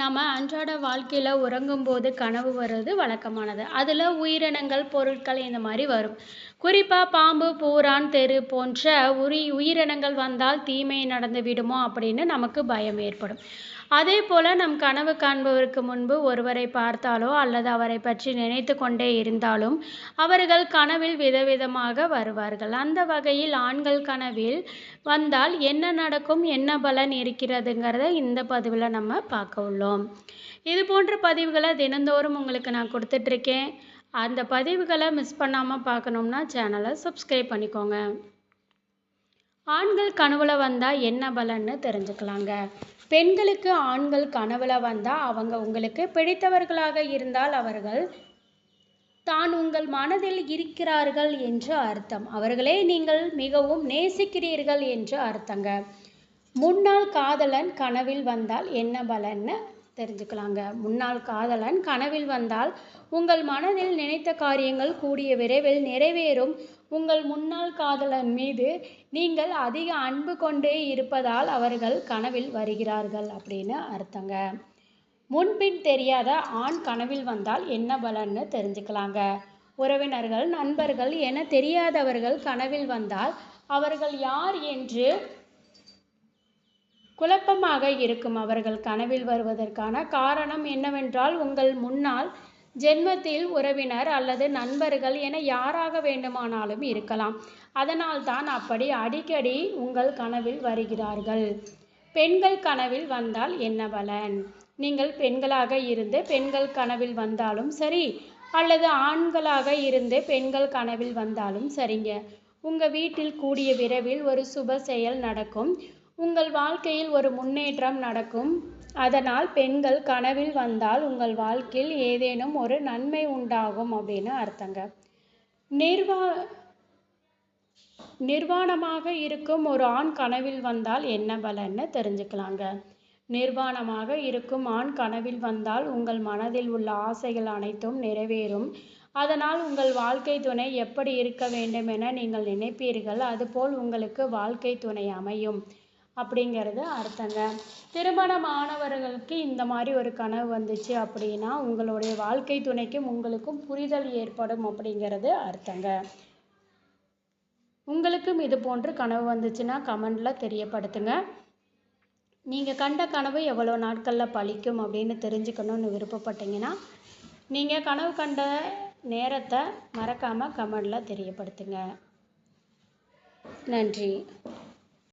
நம்ம அன்றாட வாழ்க்கையில் உறங்கும்போது கனவு வர்றது வழக்கமானது. அதில் உயிரினங்கள் பொருட்கள் இந்த மாதிரி வரும். குறிப்பாக பாம்பு பூரான் தெரு போன்ற உரி உயிரினங்கள் வந்தால் தீமை நடந்து விடுமோ அப்படின்னு நமக்கு பயம் ஏற்படும். அதே போல் நம் கனவு காண்பவருக்கு முன்பு ஒருவரை பார்த்தாலோ அல்லது அவரை பற்றி நினைத்து கொண்டே இருந்தாலும் அவர்கள் கனவில் விதவிதமாக வருவார்கள். அந்த வகையில் ஆண்கள் கனவில் வந்தால் என்ன நடக்கும் என்ன பலன் இருக்கிறதுங்கிறத இந்த பதிவில் நம்ம பார்க்க உள்ளோம். இது போன்ற பதிவுகளை தினந்தோறும் உங்களுக்கு நான் கொடுத்துட்ருக்கேன். அந்த பதிவுகளை மிஸ் பண்ணாமல் பார்க்கணும்னா சேனலை சப்ஸ்கிரைப் பண்ணிக்கோங்க. ஆண்கள் கனவுல வந்தால் என்ன பலன்னு தெரிஞ்சுக்கலாங்க. பெண்களுக்கு ஆண்கள் கனவுல வந்தால் அவங்க உங்களுக்கு பிடித்தவர்களாக இருந்தால் அவர்கள் தான் உங்கள் மனதில் இருக்கிறார்கள் என்று அர்த்தம். அவர்களே நீங்கள் மிகவும் நேசிக்கிறீர்கள் என்று அர்த்தங்க. முன்னாள் காதலன் கனவில் வந்தால் என்ன பலன்னு தெரிஞ்சுக்கலாங்க. முன்னாள் காதலன் கனவில் வந்தால் உங்கள் மனதில் நினைத்த காரியங்கள் கூடிய விரைவில் நிறைவேறும். உங்கள் முன்னாள் காதலன் மீது நீங்கள் அதிக அன்பு கொண்டே இருப்பதால் அவர்கள் கனவில் வருகிறார்கள் அப்படின்னு அர்த்தங்க. முன்பின் தெரியாத ஆண் கனவில் வந்தால் என்ன பலன்னு தெரிஞ்சுக்கலாங்க. உறவினர்கள் நண்பர்கள் என தெரியாதவர்கள் கனவில் வந்தால் அவர்கள் யார் என்று குழப்பமாக இருக்கும் அவர்கள் கனவில் வருவதற்கான காரணம் என்னவென்றால் உங்கள் முன்னால் ஜென்மத்தில் உறவினர் அல்லது நண்பர்கள் என யாராக வேண்டுமானாலும் இருக்கலாம். அதனால் தான் அப்படி அடிக்கடி உங்கள் கனவில் வருகிறார்கள். பெண்கள் கனவில் வந்தால் என்ன பலன்? நீங்கள் பெண்களாக இருந்து பெண்கள் கனவில் வந்தாலும் சரி அல்லது ஆண்களாக இருந்து பெண்கள் கனவில் வந்தாலும் சரிங்க. உங்கள் வீட்டில் கூடிய விரைவில் ஒரு சுப செயல் நடக்கும். உங்கள் வாழ்க்கையில் ஒரு முன்னேற்றம் நடக்கும். அதனால் பெண்கள் கனவில் வந்தால் உங்கள் வாழ்க்கையில் ஏதேனும் ஒரு நன்மை உண்டாகும் அப்படின்னு அர்த்தங்க. நிர்வா நிர்வாணமாக இருக்கும் ஒரு ஆண் கனவில் வந்தால் என்ன பலன்னு தெரிஞ்சுக்கலாங்க. நிர்வாணமாக இருக்கும் ஆண் கனவில் வந்தால் உங்கள் மனதில் உள்ள ஆசைகள் அனைத்தும் நிறைவேறும். அதனால் உங்கள் வாழ்க்கை துணை எப்படி இருக்க வேண்டும் என நீங்கள் நினைப்பீர்கள். அதுபோல் உங்களுக்கு வாழ்க்கை துணை அமையும். அப்படிங்கிறது அர்த்தங்க. திருமணமானவர்களுக்கு இந்த மாதிரி ஒரு கனவு வந்துச்சு அப்படின்னா உங்களுடைய வாழ்க்கை துணைக்கும் உங்களுக்கும் புரிதல் ஏற்படும் அப்படிங்கிறது அர்த்தங்க. உங்களுக்கும் இது போன்று கனவு வந்துச்சுன்னா கமெண்டில் தெரியப்படுத்துங்க. நீங்கள் கண்ட கனவு எவ்வளோ நாட்களில் பழிக்கும் அப்படின்னு தெரிஞ்சுக்கணும்னு விருப்பப்பட்டீங்கன்னா நீங்கள் கனவு கண்ட நேரத்தை மறக்காமல் கமெண்டில் தெரியப்படுத்துங்க. நன்றி.